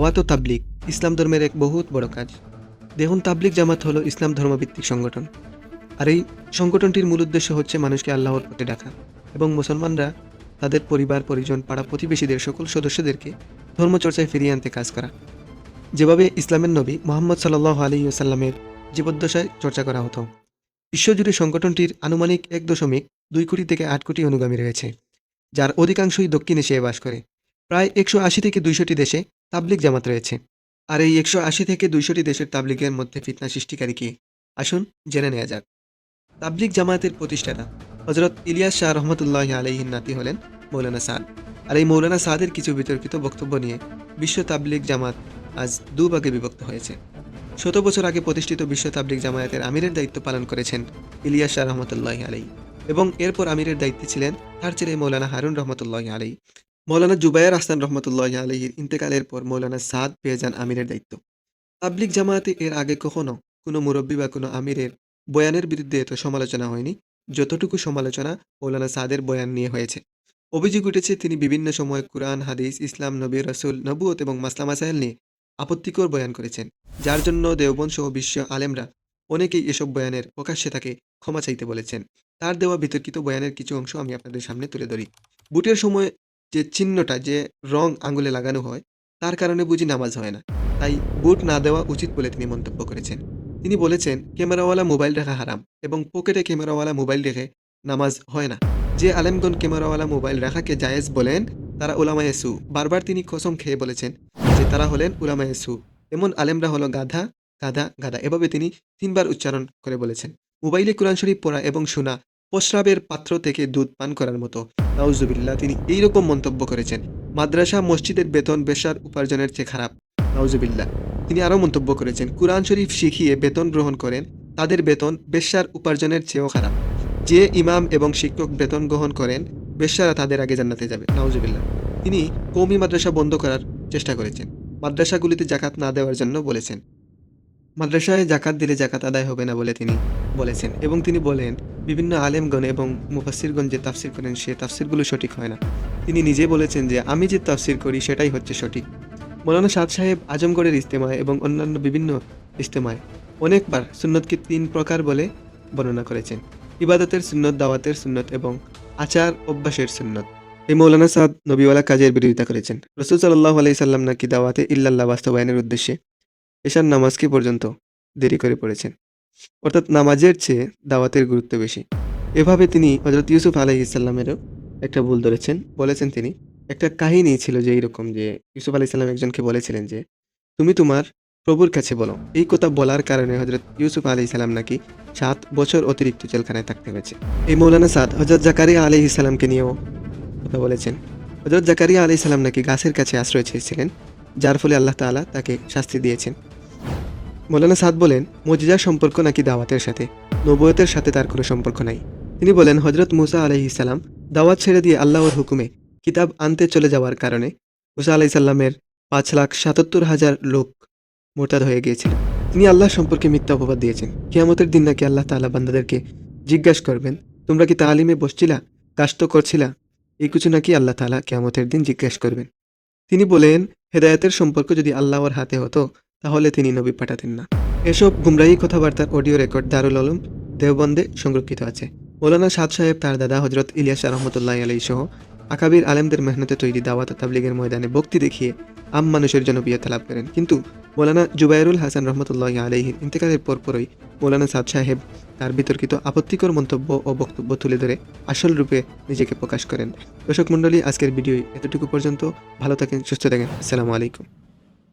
দাওয়াত ও তাবলিগ ইসলাম ধর্মের এক বহুত বড় কাজ। দেখুন তাবলিগ জামাত হলো ইসলাম ধর্মভিত্তিক সংগঠন। আর এই সংগঠনটির মূল উদ্দেশ্য হচ্ছে মানুষকে আল্লাহর পথে ডাকা এবং মুসলমানরা তাদের পরিবার, পরিজন, পাড়া প্রতিবেশীদের সকল সদস্যদেরকে ধর্মচর্চায় ফিরিয়ে আনতে কাজ করা। যেভাবে ইসলামের নবী মোহাম্মদ সাল্লাহ আলী সাল্লামের জীবদ্দশায় চর্চা করা হতো। বিশ্বজুড়ে সংগঠনটির আনুমানিক এক দশমিক দুই কোটি থেকে আট কোটি অনুগামী রয়েছে, যার অধিকাংশই দক্ষিণ এশিয়ায় বাস করে। প্রায় একশো আশি থেকে দুইশোটি দেশে তাবলিগ জামাত রয়েছে। আর এই একশো আশি থেকে দুইশোটি দেশের তাবলিগের মধ্যে ফিতনা সৃষ্টিকারী কি? আসুন জেনে নেওয়া যাক। তাবলিগ জামায়াতের প্রতিষ্ঠাতা হজরত ইলিয়াস শাহ রহমতুল্লাহ আলহিন নাতি হলেন মৌলানা সাদ। আর এই মৌলানা সাদের কিছু বিতর্কিত বক্তব্য নিয়ে বিশ্ব তাবলিগ জামাত আজ দুভাগে বিভক্ত হয়েছে। শত বছর আগে প্রতিষ্ঠিত বিশ্ব তাবলিগ জামায়াতের আমিরের দায়িত্ব পালন করেছেন ইলিয়াস শাহ রহমতুল্লাহ আলাই এবং এরপর আমিরের দায়িত্বে ছিলেন তার ছেলে মৌলানা হারুন রহমতুল্লাহ আলাই মৌলানা জুবায়ের আহসান রহমতুল্লাহ আলহির ইন্তেকালের পর মৌলানা সাদ পেয়ে যান আমিরের দায়িত্ব। তাবলিগ জামায়াতে এর আগে কখনো কোনো মুরব্বী বা কোনো আমিরের বয়ানের বিরুদ্ধে এত সমালোচনা হয়নি, যতটুকু সমালোচনা মৌলানা সাদের বয়ান নিয়ে হয়েছে। অভিযোগ উঠেছে, তিনি বিভিন্ন সময় কুরআন, হাদিস, ইসলাম, নবী, রসুল নবুয়ত এবং মাসলা মাসাইল নিয়ে আপত্তিকর বয়ান করেছেন, যার জন্য দেওবন সহ বিশ্ব আলেমরা অনেকেই এসব বয়ানের প্রকাশ্যে তাকে ক্ষমা চাইতে বলেছেন। তার দেওয়া বিতর্কিত বয়ানের কিছু অংশ আমি আপনাদের সামনে তুলে ধরি। বুটের সময় যে চিহ্নটা যে রং আঙুলে লাগানো হয়, তার কারণে বুঝি নামাজ হয় না। তাই বুট না দেওয়া উচিত বলে তিনি মন্তব্য করেছেন। তিনি বলেছেন, ক্যামেরাওয়ালা মোবাইল রাখা হারাম এবং পকেটে ক্যামেরাওয়ালা মোবাইল রেখে নামাজ হয় না। যে আলেমগণ ক্যামেরাওয়ালা মোবাইল রাখাকে জায়েজ বলেন, তারা উলামায়ে সু। বারবার তিনি কসম খেয়ে বলেছেন যে তারা হলেন উলামায়ে সু। এমন আলেমরা হলো গাধা গাধা গাধা। এভাবে তিনি তিনবার উচ্চারণ করে বলেছেন। মোবাইলে কোরআন শরীফ পড়া এবং শোনা প্রস্রাবের পাত্র থেকে দুধ পান করার মতো। নাউজুবিল্লাহ, তিনি এইরকম মন্তব্য করেছেন, মাদ্রাসা মসজিদের বেতন বেশার উপার্জনের চেয়ে খারাপ। নাউজুবিল্লাহ, তিনি আরও মন্তব্য করেছেন, কোরআন শরীফ শিখিয়ে বেতন গ্রহণ করেন, তাদের বেতন বেশ্যার উপার্জনের চেয়েও খারাপ। যে ইমাম এবং শিক্ষক বেতন গ্রহণ করেন বেশ্যারা তাদের আগে জান্নাতে যাবে। নাউজুবিল্লাহ, তিনি কৌমি মাদ্রাসা বন্ধ করার চেষ্টা করেছেন, মাদ্রাসাগুলিতে জাকাত না দেওয়ার জন্য বলেছেন। মাদ্রাসায় জাকাত দিলে জাকাত আদায় হবে না বলে তিনি বলেছেন এবং তিনি বলেন, বিভিন্ন আলেমগণ এবং মুফাসিরগণ যে তাফসির করেন, সে তাফসিরগুলো সঠিক হয় না। তিনি নিজে বলেছেন যে, আমি যে তাফসির করি, সেটাই হচ্ছে সঠিক। মৌলানা সাদ সাহেব আজমগড়ের ইস্তেমায় এবং অন্যান্য বিভিন্ন ইস্তেমায় অনেকবার সুন্নতকে তিন প্রকার বলে বর্ণনা করেছেন। ইবাদতের সুন্নত, দাওয়াতের সুন্নত এবং আচার অভ্যাসের সুন্নত। এই মৌলানা সাদ নবীওয়ালা কাজের বিরোধিতা করেছেন। রসুল সাল্লাহ আলাই সাল্লাম নাকি দাওয়াতে ইল্লাল্লাহ বাস্তবায়নের উদ্দেশ্যে এশার নামাজকে পর্যন্ত দেরি করে পড়েছেন। অর্থাৎ নামাজের চেয়ে দাওয়াতের গুরুত্ব বেশি। এভাবে তিনি হজরত ইউসুফ আলাই ইসাল্লামেরও একটা ভুল ধরেছেন। বলেছেন তিনি, একটা কাহিনী ছিল যে এইরকম যে ইউসুফ আলাই সাল্লাম একজনকে বলেছিলেন যে, তুমি তোমার প্রভুর কাছে বলো। এই কথা বলার কারণে হজরত ইউসুফ আলাই সাল্লাম নাকি সাত বছর অতিরিক্ত জেলখানায় থাকতে হয়েছে। এই মৌলানা সাদ হজরত জাকারিয়া আলি ইসাল্লামকে নিয়েও কথা বলেছেন। হজরত জাকারিয়া আলি সাল্লাম নাকি গাছের কাছে আশ্রয় চেয়েছিলেন, যার ফলে আল্লাহ তাআলা তাকে শাস্তি দিয়েছেন। মৌলানা সাদ বলেন, মজিজার সম্পর্ক নাকি দাওয়াতের সাথে। নবুয়তের সাথে তার কোনো সম্পর্ক নাই। তিনি বলেন হজরত মুসা আলাইহিসাল্লাম দাওয়াত ছেড়ে দিয়ে আল্লাহর হুকুমে কিতাব আনতে চলে যাওয়ার কারণে মুসা আলাইসাল্লামের পাঁচ লাখ সাতাত্তর হাজার লোক মোরতাদ হয়ে গিয়েছিল। তিনি আল্লাহ সম্পর্কে মিথ্যা অপবাদ দিয়েছেন। কিয়ামতের দিন নাকি আল্লাহ তাআলা বান্দাদেরকে জিজ্ঞাসা করবেন, তোমরা কি তালিমে বসছিলা কাস্ত করছিলা? এই কিছু নাকি আল্লাহ তাআলা কিয়ামতের দিন জিজ্ঞাসা করবেন। তিনি বলেন, হেদায়েতের সম্পর্ক যদি আল্লাহর হাতে হতো তাহলে তিনি নবী পাঠাতেন না। এসব গুমরাহি কথাবার্তার অডিও রেকর্ড দারুল আলম দেওবন্দে সংরক্ষিত আছে। মৌলানা সাদ সাহেব, তার দাদা হজরত ইলিয়াস রহমতুল্লাহ আলী সহ আকাবির আলেমদের মেহনতে তৈরি দাওয়াত তাবলিগের ময়দানে বক্তি দেখিয়ে আম মানুষের জনপ্রিয়তা লাভ করেন। কিন্তু মৌলানা জুবাইরুল হাসান রহমতুল্লাহ আলহির ইন্তেকালের পরপরই মৌলানা সাদ সাহেব তার বিতর্কিত আপত্তিকর মন্তব্য ও বক্তব্য তুলে ধরে আসল রূপে নিজেকে প্রকাশ করেন। দর্শক মণ্ডলী, আজকের ভিডিও এতটুকু পর্যন্ত। ভালো থাকেন, সুস্থ থাকেন। আসসালামু আলাইকুম।